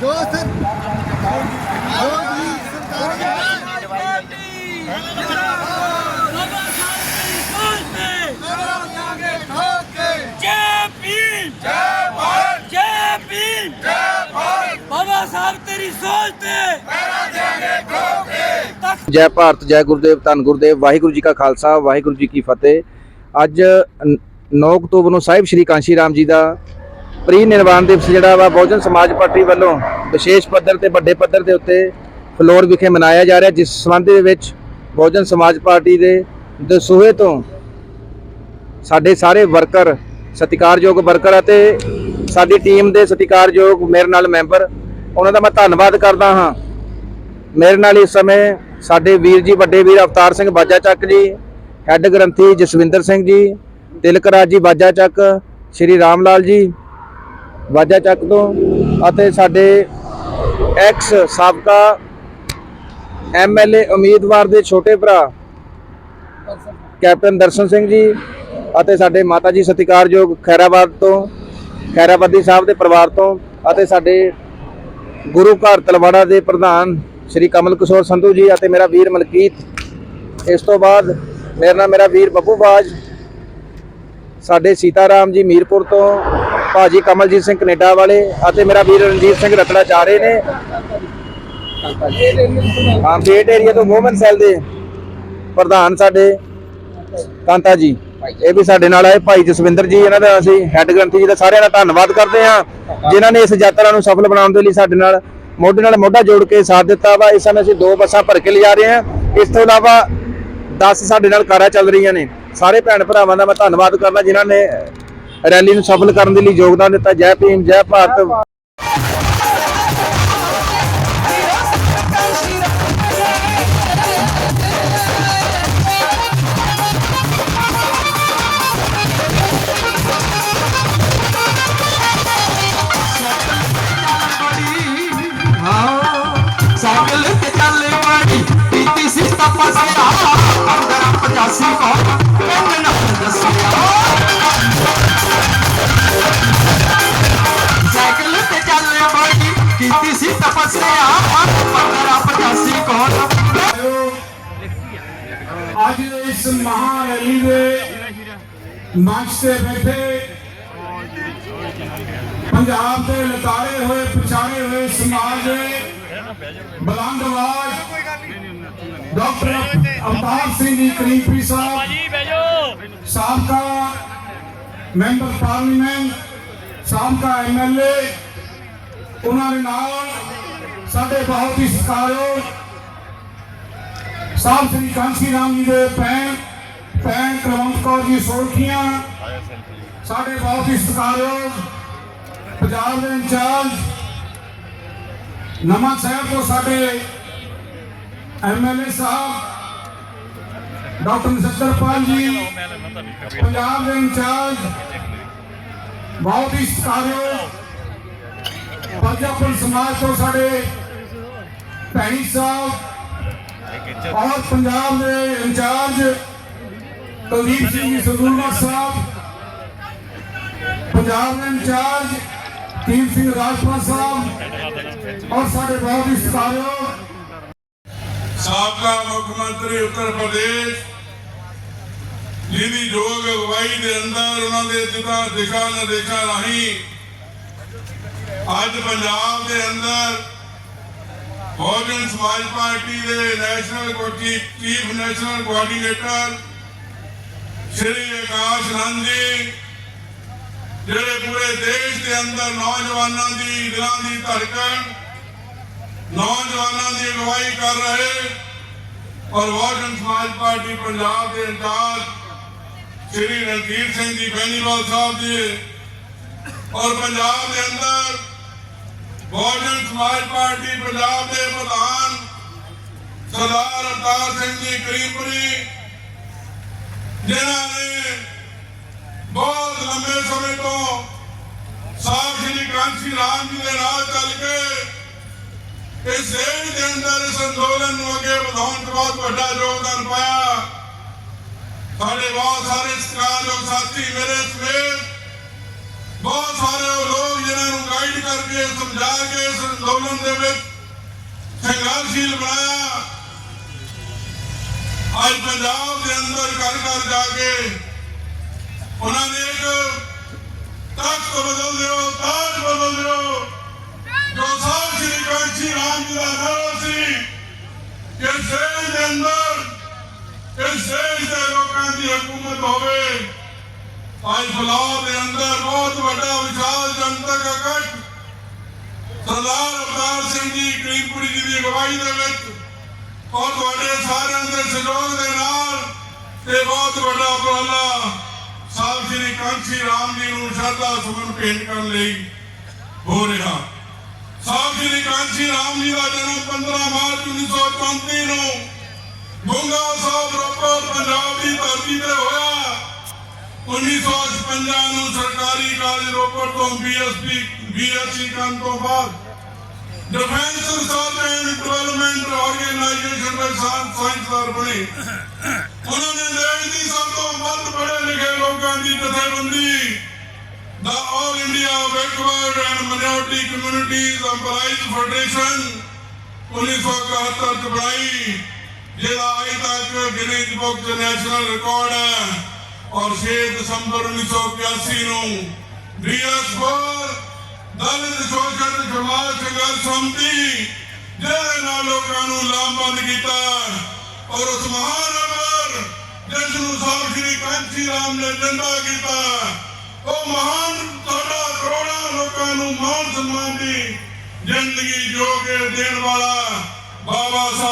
ਜੋ ਸਰ ਜੋ ਜੀ ਸਰਕਾਰ ਜੈ ਭਾਰਤ ਜੈ ਭੀਮ ਜੈ ਭਾਰਤ, ਜੈ ਗੁਰਦੇਵ, ਧੰਨ ਗੁਰਦੇਵ, ਵਾਹਿਗੁਰੂ ਜੀ ਕਾ ਖਾਲਸਾ, ਵਾਹਿਗੁਰੂ ਜੀ ਕੀ ਫਤਿਹ। ਅੱਜ 9 ਅਕਤੂਬਰ ਨੂੰ ਸਾਹਿਬ ਸ਼੍ਰੀ ਕਾਂਸ਼ੀ ਰਾਮ ਜੀ ਦਾ ਪ੍ਰੀ ਨਿਰਵਾਣ ਦਿਵਸ ਜਿਹੜਾ ਵਾ, ਬਹੁਜਨ ਸਮਾਜ ਪਾਰਟੀ ਵੱਲੋਂ ਵਿਸ਼ੇਸ਼ ਪੱਧਰ ਤੇ, ਵੱਡੇ ਪੱਧਰ ਦੇ ਉੱਤੇ ਫਲੋਰ ਵਿਖੇ ਮਨਾਇਆ ਜਾ ਰਿਹਾ, ਜਿਸ ਸੰਬੰਧ ਦੇ ਵਿੱਚ ਬਹੁਜਨ ਸਮਾਜ ਪਾਰਟੀ ਦੇ ਦਸੂਹੇ ਤੋਂ ਸਾਡੇ ਸਾਰੇ ਵਰਕਰ, ਸਤਿਕਾਰਯੋਗ ਵਰਕਰ ਅਤੇ ਸਾਡੀ ਟੀਮ ਦੇ ਸਤਿਕਾਰਯੋਗ ਮੇਰੇ ਨਾਲ ਮੈਂਬਰ, ਉਹਨਾਂ ਦਾ ਮੈਂ ਧੰਨਵਾਦ ਕਰਦਾ ਹਾਂ। ਮੇਰੇ ਨਾਲ ਇਸ ਸਮੇਂ ਸਾਡੇ ਵੀਰ ਜੀ, ਵੱਡੇ ਵੀਰ ਅਵਤਾਰ ਸਿੰਘ ਬਾਜਾ ਚੱਕ ਜੀ, ਹੈੱਡ ਗ੍ਰੰਥੀ ਜਸਵਿੰਦਰ ਸਿੰਘ ਜੀ ਤਿਲਕਰਾਜ ਜੀ ਬਾਜਾ ਚੱਕ, ਸ਼੍ਰੀ ਰਾਮ ਲਾਲ ਜੀ ਬਾਜਾ ਚੱਕ ਤੋਂ ਅਤੇ ਸਾਡੇ ਐਕਸ ਸਾਬਕਾ ਐਮਐਲਏ ਉਮੀਦਵਾਰ ਦੇ ਛੋਟੇ ਭਰਾ ਕੈਪਟਨ ਦਰਸ਼ਨ ਸਿੰਘ ਜੀ ਅਤੇ ਸਾਡੇ ਮਾਤਾ ਜੀ ਸਤਿਕਾਰਯੋਗ ਖੈਰਾਬਾਦ ਤੋਂ, ਖੈਰਾਬਾਦੀ ਸਾਹਿਬ ਦੇ ਪਰਿਵਾਰ ਤੋਂ ਅਤੇ ਸਾਡੇ ਗੁਰੂ ਘਰ ਤਲਵਾੜਾ ਦੇ ਪ੍ਰਧਾਨ ਸ਼੍ਰੀ ਕਮਲ ਕਿਸ਼ੋਰ ਸੰਧੂ ਜੀ ਅਤੇ ਮੇਰਾ ਵੀਰ ਮਲਕੀਤ। ਇਸ ਤੋਂ ਬਾਅਦ ਮੇਰੇ ਨਾਲ ਮੇਰਾ ਵੀਰ ਬੱਬੂ ਬਾਜ, ਸਾਡੇ ਸੀਤਾਰਾਮ ਜੀ ਮੀਰਪੁਰ ਤੋਂ ਭਾਜੀ ਕਮਲਜੀਤ ਸਿੰਘ ਕੈਨੇਡਾ ਵਾਲੇ ਅਤੇ ਮੇਰਾ ਵੀਰ ਰਣਜੀਤ ਸਿੰਘ ਰਤੜਾ ਜਾ ਨੇ। ਹਾਂ ਬੇਟ ਏਰੀਆ ਤੋਂ ਵੂਮਨ ਸੈਲ ਦੇ ਪ੍ਰਧਾਨ ਸਾਡੇ ਕਾਂਤਾ ਜੀ। ਇਹ ਵੀ ਸਾਡੇ ਨਾਲ ਆਏ। ਭਾਈ ਜਸਵਿੰਦਰ ਜੀ, ਇਹਨਾਂ ਦਾ ਅਸੀਂ ਹੈੱਡ ਗ੍ਰੰਥੀ ਜੀ ਦਾ ਸਾਰਿਆਂ ਦਾ ਧੰਨਵਾਦ ਕਰਦੇ ਹਾਂ, ਜਿਨ੍ਹਾਂ ਨੇ ਇਸ ਯਾਤਰਾ ਨੂੰ ਸਫਲ ਬਣਾਉਣ ਦੇ ਲਈ ਸਾਡੇ ਨਾਲ ਮੋਢੇ ਨਾਲ ਮੋਢਾ ਜੋੜ ਕੇ ਸਾਥ ਦਿੱਤਾ ਵਾ। ਇਸ ਸਮੇਂ ਅਸੀਂ ਦੋ ਬੱਸਾਂ ਭਰ ਕੇ ਲਿਜਾ ਰਹੇ ਹਾਂ। ਇਸ ਤੋਂ ਇਲਾਵਾ 10 ਸਾਡੇ ਨਾਲ ਕਾਰਾਂ ਚੱਲ ਰਹੀਆਂ ਨੇ। ਸਾਰੇ ਭੈਣ ਭਰਾਵਾਂ ਦਾ ਮੈਂ ਧੰਨਵਾਦ ਕਰਦਾ, ਜਿਨ੍ਹਾਂ ਨੇ ਰੈਲੀ ਨੂੰ ਸਫਲ ਕਰਨ ਦੇ ਲਈ ਯੋਗਦਾਨ ਦਿੱਤਾ। ਜੈ ਭੀਮ ਜੈ ਭਾਰਤ। ਇਸ ਮਹਾ ਰੈਲੀ ਦੇ ਮੰਚ ਤੇ ਬੈਠੇ ਪੰਜਾਬ ਦੇ ਲਤਾੜੇ ਹੋਏ ਪਛਾੜੇ ਹੋਏ ਸਮਾਜ ਦੇ ਬੁਲੰਦ ਆਵਾਜ਼ ਡਾਕਟਰ ਅਵਤਾਰ ਸਿੰਘ ਜੀ ਕਰੀਮਪੁਰੀ ਸਾਹਿਬ ਜੀ ਬੈਜੋ ਸਾਬਕਾ ਮੈਂਬਰ ਪਾਰਲੀਮੈਂਟ ਸਾਬਕਾ ਐਮਐਲਏ ਉਹਨਾਂ ਦੇ ਨਾਲ ਸਾਡੇ ਬਹੁਤ ਹੀ ਸਤਿਕਾਰਯੋਗ ਸਾਹਿਬ ਸ੍ਰੀ ਕਾਂਸੀ ਰਾਮ ਜੀ ਦੇ ਭੈਣ ਭੈਣ ਕੌਰ ਜੀ ਸੋਲਖੀਆਂ ਸਾਡੇ ਬਹੁਤ ਹੀ ਸਤਿਕਾਰਯੋਗ ਪੰਜਾਬ ਦੇ ਇੰਚਾਰਜ ਨਵਾਂ ਸਾਹਿਬ ਤੋਂ ਸਾਡੇ ਐਮਐਲਏ ਸਾਹਿਬ, ਡਾਕਟਰ ਨਸਤਰਪਾਲ ਜੀ, ਪੰਜਾਬ ਦੇ ਇੰਚਾਰਜ ਬਹੁਤ ਹੀ ਸਤਿਕਾਰਯੋਗ ਪੰਜਾਬੀ ਸਮਾਜ ਤੋਂ ਸਾਡੇ ਭੈਣੀ ਸਾਹਿਬ ਔਰ ਪੰਜਾਬ ਦੇ ਇੰਚਾਰਜ ਕੁਲਦੀਪ ਸਿੰਘ ਜੀ ਸਰਦੂਲਗੜ੍ਹ ਸਾਹਿਬ, ਪੰਜਾਬ ਦੇ ਇੰਚਾਰਜ ਕੀਮ ਸਿੰਘ ਰਾਜਪਾਲ ਸਾਹਿਬ ਔਰ ਸਾਡੇ ਬਹੁਤ ਹੀ ਸਤਿਕਾਰਯੋਗ ਸਾਬਕਾ ਮੁੱਖ ਮੰਤਰੀ ਉੱਤਰ ਪ੍ਰਦੇਸ਼, ਜਿਹਦੀ ਯੋਗ ਅਗਵਾਈ ਦੇ ਅੰਦਰ ਉਹਨਾਂ ਦੇ ਜਿੱਦਾਂ ਦਿਸ਼ਾ ਨਿਰਦੇਸ਼ਾਂ ਰਾਹੀਂ ਅੱਜ ਪੰਜਾਬ ਦੇ ਅੰਦਰ ਬਹੁਜਨ ਸਮਾਜ ਪਾਰਟੀ ਦੇ national Kochi chief national coordinator Shri Akash Anand ji, ਜਿਹੜੇ ਪੂਰੇ ਦੇਸ਼ ਦੇ ਅੰਦਰ ਨੌਜਵਾਨਾਂ ਦੀ ਦਿਲਾਂ ਦੀ ਧੜਕਣ, ਨੌਜਵਾਨਾਂ ਦੀ ਅਗਵਾਈ ਕਰ ਰਹੇ ਔਰ ਬਹੁਜਨ ਸਮਾਜ ਪਾਰਟੀ ਪੰਜਾਬ ਦੇ ਇੰਚਾਰਜ ਸ਼੍ਰੀ ਰਣਜੀਤ ਸਿੰਘ ਜੀ ਬੈਨੀਵਾਲ ਸਾਹਿਬ ਜੀ ਔਰ ਪੰਜਾਬ ਦੇ ਅੰਦਰ ਬਹੁਜਨ ਸਮਾਜ ਪਾਰਟੀ ਪੰਜਾਬ ਦੇ ਪ੍ਰਧਾਨ ਸਰਦਾਰ ਅਵਤਾਰ ਸਿੰਘ ਜੀ ਕਰੀਮਪੁਰੀ ਜਿਨ੍ਹਾਂ ਨੇ ਬਹੁਤ ਲੰਬੇ ਸਮੇਂ ਤੋਂ ਸਾਹਿਬ ਸ਼੍ਰੀ ਕਾਂਸੀ ਰਾਮ ਜੀ ਦੇ ਨਾਲ ਚੱਲ ਕੇ ਇਸ ਦੇਸ਼ ਦੇ ਅੰਦਰ ਇਸ ਅੰਦੋਲਨ ਨੂੰ ਅੱਗੇ ਵਧਾਉਣ 'ਚ ਬਹੁਤ ਵੱਡਾ ਯੋਗਦਾਨ ਪਾਇਆ। ਸਾਡੇ ਬਹੁਤ ਸਾਰੇ ਸਤਿਕਾਰਯੋਗ ਸਾਥੀ ਮੇਰੇ ਸਮੇਤ ਬਹੁਤ ਸਾਰੇ ਉਹ ਲੋਕ ਜਿਨ੍ਹਾਂ ਨੂੰ ਗਾਈਡ ਕਰਕੇ ਸਮਝਾ ਕੇ ਇਸ ਅੰਦੋਲਨ ਦੇ ਵਿੱਚ ਸੰਘਰਸ਼ੀਲ ਬਣਾਇਆ। ਅੱਜ ਪੰਜਾਬ ਦੇ ਅੰਦਰ ਘਰ ਘਰ ਜਾ ਕੇ ਉਹਨਾਂ ਨੇ ਇੱਕ ਤਖਤ ਬਦਲ ਦਿਓ, ਤਾਜ ਬਦਲ ਦਿਓ। ਜੋ ਸਾਹਿਬ ਸ੍ਰੀ ਕਾਂਚੀ ਰਾਮ ਜੀ ਦਾ ਨਾਰਾ ਸੀ ਕਿ ਦੇਸ਼ ਦੇ ਅੰਦਰ ਇਸ ਦੇਸ਼ ਦੇ ਲੋਕਾਂ ਦੀ ਹਕੂਮਤ ਹੋਵੇ, ਅੱਜ ਫਲਾਹ ਦੇ ਅੰਦਰ ਬਹੁਤ ਵੱਡਾ ਵਿਸ਼ਾਲ ਜਨਤਕ ਇਕੱਠ ਸਰਦਾਰ ਅਵਤਾਰ ਸਿੰਘ ਜੀ, ਕਰੀਮਪੁਰੀ ਜੀ ਦੀ ਅਗਵਾਈ ਦੇ ਵਿੱਚ ਔਰ ਤੁਹਾਡੇ ਸਾਰਿਆਂ ਦੇ ਸਹਿਯੋਗ ਦੇ ਨਾਲ ਇਹ ਬਹੁਤ ਵੱਡਾ ਉਪਰਾਲਾ ਸਾਹਿਬ ਸ੍ਰੀ ਕਾਂਚੀ ਰਾਮ ਜੀ ਨੂੰ ਸ਼ਰਧਾ ਸੁਮਨ ਭੇਂਟ ਕਰਨ ਲਈ ਹੋ ਰਿਹਾ। ਸਾਹਿਬ ਸ੍ਰੀ ਕਾਂਚੀ ਰਾਮ ਜੀ ਦਾ ਜਨਮ 15 ਮਾਰਚ 1934 ਨੂੰ ਗੁੰਗਾ ਸਾਹਿਬ ਰੋਪੜ, ਪੰਜਾਬ ਦੀ ਧਰਤੀ ਤੇ ਹੋਇਆ। 1955 ਨੂੰ ਸਰਕਾਰੀ ਕਾਲਜ ਰੋਪੜ ਤੋਂ ਬੀਐਸਪੀ ਬੀਐਸਸੀ ਕਰਨ ਤੋਂ ਬਾਅਦ defence research and development organisation ਦੇ ਸਾਇੰਸ ਸਾਇੰਸਦਾਰ ਬਣੇ। ਉਹਨਾਂ ਨੇ ਦੇਸ਼ ਦੀ ਸਭ ਤੋਂ ਵੱਧ ਪੜ੍ਹੇ ਲਿਖੇ ਲੋਕਾਂ ਦੀ ਜਥੇਬੰਦੀ ਦਾ all India backward and minority communities employees federation 1971 ਚ ਬਣਾਈ, ਜਿਹੜਾ ਅਜੇ ਤੱਕ ਗਿਨੀਜ਼ ਬੁੱਕ ਚ ਨੈਸ਼ਨਲ ਰਿਕਾਰਡ ਹੈ ਔਰ 6 ਦਸੰਬਰ 1981 ਨੂੰ ਡੀਐਸ4 ਦਲਿਤ ਸ਼ੋਸ਼ਣ ਸਮਾਜ ਸੰਘਰਸ਼ ਸੰਮਤੀ ਜਿਹਦੇ ਨਾਲ ਲੋਕਾਂ ਨੂੰ ਲਾਮਬੰਦ ਕੀਤਾ। ਔਰ ਉਸ ਮਹਾਨਗਰ ਜਿਸ ਨੂੰ ਸਾਹਿਬ ਸ੍ਰੀ ਕਾਂਚੀ ਰਾਮ ਨੇ ਜਿੰਦਾ ਕੀਤਾ, ਉਹ ਮਹਾਨ ਤੁਹਾਡਾ ਕਰੋੜਾਂ ਲੋਕਾਂ ਨੂੰ ਮਾਨ ਸਨਮਾਨ ਦੀ ਜ਼ਿੰਦਗੀ ਜੋ ਦੇਣ ਵਾਲਾ ਬਾਬਾ ਸਾਹਿਬ